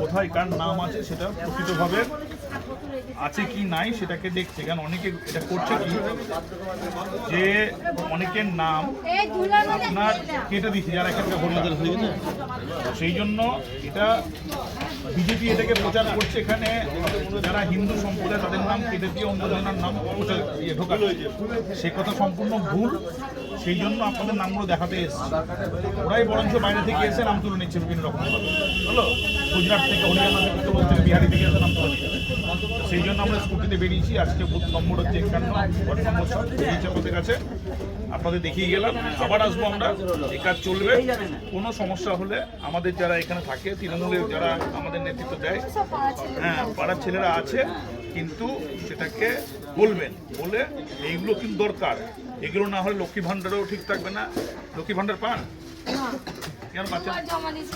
কোথায় কার নাম আছে সেটা প্রকৃতভাবে আছে কি নাই সেটাকে দেখছে। কারণ অনেকে এটা করছে কি? যে অনেকের নাম আপনার কেটে দিচ্ছে যারা এখানকার ভোটার। সেই জন্য এটা বিজেপি এটাকে প্রচার করছে এখানে। যারা হিন্দু সম্প্রদায়, তাদের নাম কেটে দিয়ে অন্যজনের নাম প্রচার ইয়ে ঢোকাচ্ছে। সে কথা সম্পূর্ণ ভুল। সেই জন্য আপনাদের নামগুলো দেখাতে এসছে। ওরাই বরঞ্চ বাইরে থেকে এসে নাম তুলে নিচ্ছে বিভিন্ন রকম হলো? গুজরাট থেকে, হরিয়ানা থেকে উত্তরপ্রদেশ থেকে, বিহারি থেকে এসে নাম তুলে নিচ্ছে। সেই জন্য আমরা স্কুটিতে বেরিয়েছি। আজকে বুথ নম্বর হচ্ছে একান্ন আমাদের কাছে। আপনাদের দেখিয়ে গেলাম, আবার আসব আমরা, এই কাজ চলবে। কোনো সমস্যা হলে আমাদের যারা এখানে থাকে, তৃণমূলের যারা আমাদের নেতৃত্ব দেয় হ্যাঁ পাড়ার ছেলেরা আছে, কিন্তু সেটাকে বলবেন, বলে এইগুলো কিন্তু দরকার। এগুলো না হলে লক্ষ্মী ভাণ্ডারও ঠিক থাকবে না। লক্ষ্মী ভাণ্ডার পান? কেন পাচ্ছেন?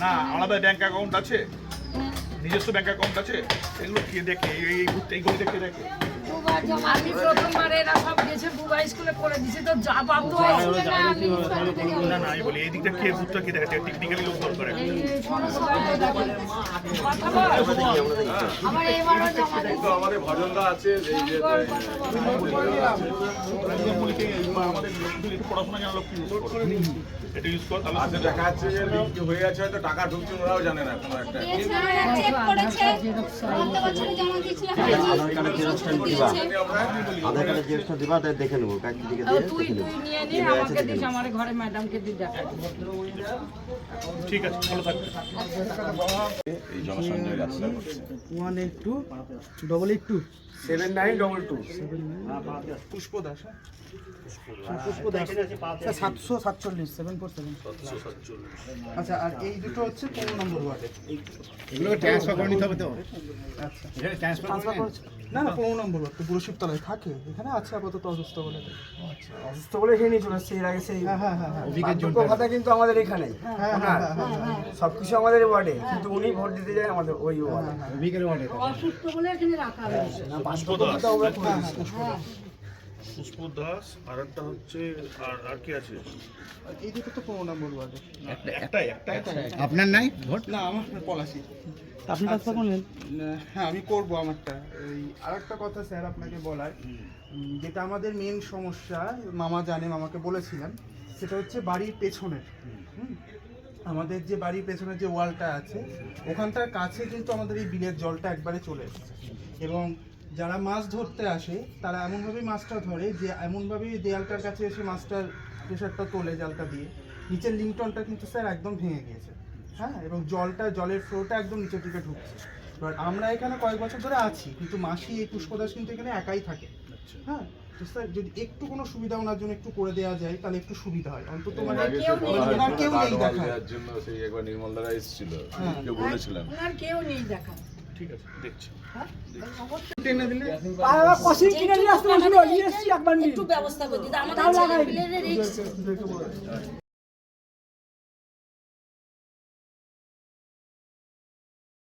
না, আলাদা ব্যাংক অ্যাকাউন্ট আছে? নিজস্ব ব্যাংক অ্যাকাউন্ট আছে? এগুলো কে দেখে? এই এই এই গলিতে কে দেখে? আমি প্রথমবার এরা সব গেছে বুবা স্কুলে পড়ে দিছে তো যা পাবো না আমি বলি এই দিকটা কে বুথটা কে দেখে টেকনিক্যালি লোক দরকার হয়ে আছে হয়তো টাকা ঢুকছে ওরাও জানে না আধার কার্ডের দেখে নেব কাকি ঘরে ম্যাডামকে ঠিক আছে ভালো থাকবে এই জনসংযোগ যাত্রা one eight two double eight two seven nine double two Pushpa Das হ্যাঁ? পুষ্প দাস সাতশো সাতচল্লিশ সেভেন ফোর সেভেন আচ্ছা আর এই দুটো হচ্ছে পনেরো নম্বর ওয়ার্ডে। এগুলোকে ট্রান্সফার করে নিতে হবে তো? আচ্ছা। ট্রান্সফার করেছে? না না পনেরো নম্বর তো পুরো শিবতলায় থাকে এখানে আছে আপাতত অসুস্থ বলে অসুস্থ বলে এখানে চলে এসছে এর আগে সেই হ্যাঁ হ্যাঁ হ্যাঁ ভাতা কিন্তু আমাদের এখানেই হ্যাঁ হ্যাঁ হ্যাঁ আমাদের ওয়ার্ডে কিন্তু উনি ভোট দিতে যায় আমাদের ওই ওয়ার্ডে। বিকেল ওয়ার্ডে অসুস্থ বলে এখানে রাখা হয়েছে। হ্যাঁ হ্যাঁ পুষ্প দাস। আর একটা হচ্ছে আর আর কি আছে? এই দুটো তো পনেরো নম্বর ওয়ার্ডে একটাই। একটাই। আপনার নাই ভোট? না আমার পলাশি। আপনি ট্রান্সফার করলেন? হ্যাঁ আমি করব আমারটা। এই আরেকটা কথা স্যার আপনাকে বলার। যেটা আমাদের মেন সমস্যা মামা জানে মামাকে বলেছিলাম সেটা হচ্ছে বাড়ির পেছনের। হুম। আমাদের যে বাড়ির পেছনের যে ওয়ালটা আছে ওখানটার কাছে কিন্তু আমাদের এই বিলের জলটা একবারে চলে এসেছে। এবং যারা মাছ ধরতে আসে তারা এমনভাবেই মাছটা ধরে যে এমনভাবেই দেয়ালটার কাছে এসে মাছটার প্রেশারটা তোলে জালটা দিয়ে। নিচের লিংটনটা কিন্তু স্যার একদম ভেঙে গিয়েছে। হ্যাঁ এবং জলটা জলের ফ্লোটা একদম নিচের দিকে ঢুকছে। এবার আমরা এখানে কয়েক বছর ধরে আছি কিন্তু মাসি এই পুষ্পদাস কিন্তু এখানে একাই থাকে। হ্যাঁ তো স্যার যদি একটু কোনো সুবিধা ওনার জন্য একটু করে দেওয়া যায় তাহলে একটু সুবিধা হয়। অন্তত মানে ওনার কেউ নেই দেখায় দেওয়ার জন্য সেই একবার নির্মল দ্বারা এসেছিল হ্যাঁ। কেউ বলেছিলাম। ওনার কেউ নেই দেখা ঠিক আছে দেখছি। টেনে একটু ব্যবস্থা করে দিতে। আমাদের ছেলেপেলের রিস্ক